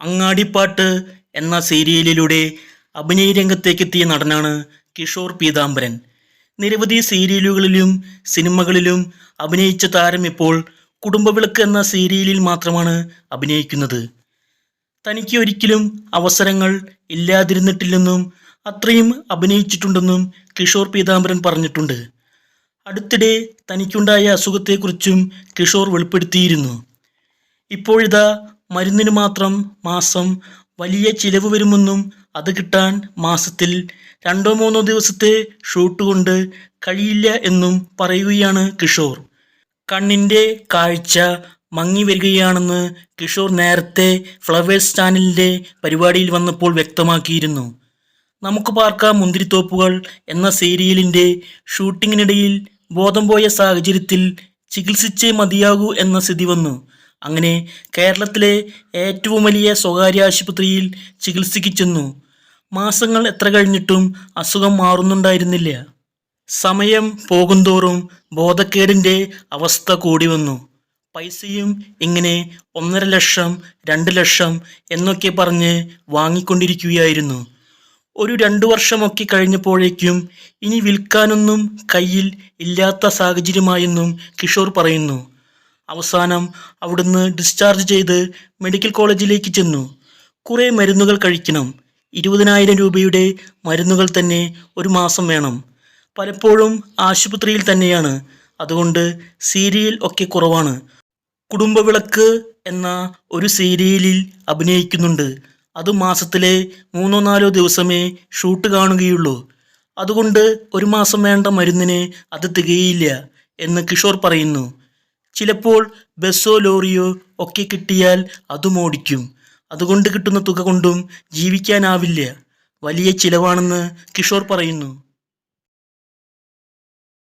അങ്ങാടിപ്പാട്ട് എന്ന സീരിയലിലൂടെ അഭിനയ രംഗത്തേക്കെത്തിയ നടനാണ് കിഷോർ പീതാംബരൻ. നിരവധി സീരിയലുകളിലും സിനിമകളിലും അഭിനയിച്ച താരം ഇപ്പോൾ കുടുംബവിളക്ക് എന്ന സീരിയലിൽ മാത്രമാണ് അഭിനയിക്കുന്നത്. തനിക്ക് ഒരിക്കലും അവസരങ്ങൾ ഇല്ലാതിരുന്നിട്ടില്ലെന്നും അത്രയും അഭിനയിച്ചിട്ടുണ്ടെന്നും കിഷോർ പീതാംബരൻ പറഞ്ഞിട്ടുണ്ട്. അടുത്തിടെ തനിക്കുണ്ടായ അസുഖത്തെക്കുറിച്ചും കിഷോർ വെളിപ്പെടുത്തിയിരുന്നു. ഇപ്പോഴിതാ മരുന്നിന് മാത്രം മാസം വലിയ ചിലവ് വരുമെന്നും അത് കിട്ടാൻ മാസത്തിൽ രണ്ടോ മൂന്നോ ദിവസത്തെ ഷൂട്ട് കൊണ്ട് കഴിയില്ല എന്നും പറയുകയാണ് കിഷോർ. കണ്ണിന്റെ കാഴ്ച മങ്ങി വരികയാണെന്ന് കിഷോർ നേരത്തെ ഫ്ലവേഴ്സ് ചാനലിന്റെ പരിപാടിയിൽ വന്നപ്പോൾ വ്യക്തമാക്കിയിരുന്നു. നമുക്ക് പാർക്കാം മുന്തിരിത്തോപ്പുകൾ എന്ന സീരിയലിന്റെ ഷൂട്ടിങ്ങിനിടയിൽ ബോധം പോയ സാഹചര്യത്തിൽ ചികിത്സിച്ചേ മതിയാകൂ എന്ന സ്ഥിതി വന്നു. അങ്ങനെ കേരളത്തിലെ ഏറ്റവും വലിയ സ്വകാര്യ ആശുപത്രിയിൽ ചികിത്സയ്ക്ക് ചെന്നു. മാസങ്ങൾ എത്ര കഴിഞ്ഞിട്ടും അസുഖം മാറുന്നുണ്ടായിരുന്നില്ല. സമയം പോകുന്തോറും ബോധക്കേടിന്റെ അവസ്ഥ കൂടി വന്നു. പൈസയും ഇങ്ങനെ ഒന്നര ലക്ഷം രണ്ട് ലക്ഷം എന്നൊക്കെ പറഞ്ഞ് വാങ്ങിക്കൊണ്ടിരിക്കുകയായിരുന്നു. ഒരു രണ്ടു വർഷമൊക്കെ കഴിഞ്ഞപ്പോഴേക്കും ഇനി വിൽക്കാനൊന്നും കയ്യിൽ ഇല്ലാത്ത സാഹചര്യമായെന്നും കിഷോർ പറയുന്നു. അവസാനം അവിടുന്ന് ഡിസ്ചാർജ് ചെയ്ത് മെഡിക്കൽ കോളേജിലേക്ക് ചെന്നു. കുറേ മരുന്നുകൾ കഴിക്കണം. ഇരുപതിനായിരം രൂപയുടെ മരുന്നുകൾ തന്നെ ഒരു മാസം വേണം. പലപ്പോഴും ആശുപത്രിയിൽ തന്നെയാണ്. അതുകൊണ്ട് സീരിയൽ ഒക്കെ കുറവാണ്. കുടുംബവിളക്ക് എന്ന ഒരു സീരിയലിൽ അഭിനയിക്കുന്നുണ്ട്. അത് മാസത്തിലെ മൂന്നോ നാലോ ദിവസമേ ഷൂട്ട് കാണുകയുള്ളൂ. അതുകൊണ്ട് ഒരു മാസം വേണ്ട മരുന്നിന് അത് തികയില്ല എന്ന് കിഷോർ പറയുന്നു. ചിലപ്പോൾ ബസ്സോ ലോറിയോ ഒക്കെ കിട്ടിയാൽ അതും ഓടിക്കും. അതുകൊണ്ട് കിട്ടുന്ന തുക കൊണ്ടും ജീവിക്കാനാവില്ല. വലിയ ചിലവാണെന്ന് കിഷോർ പറയുന്നു.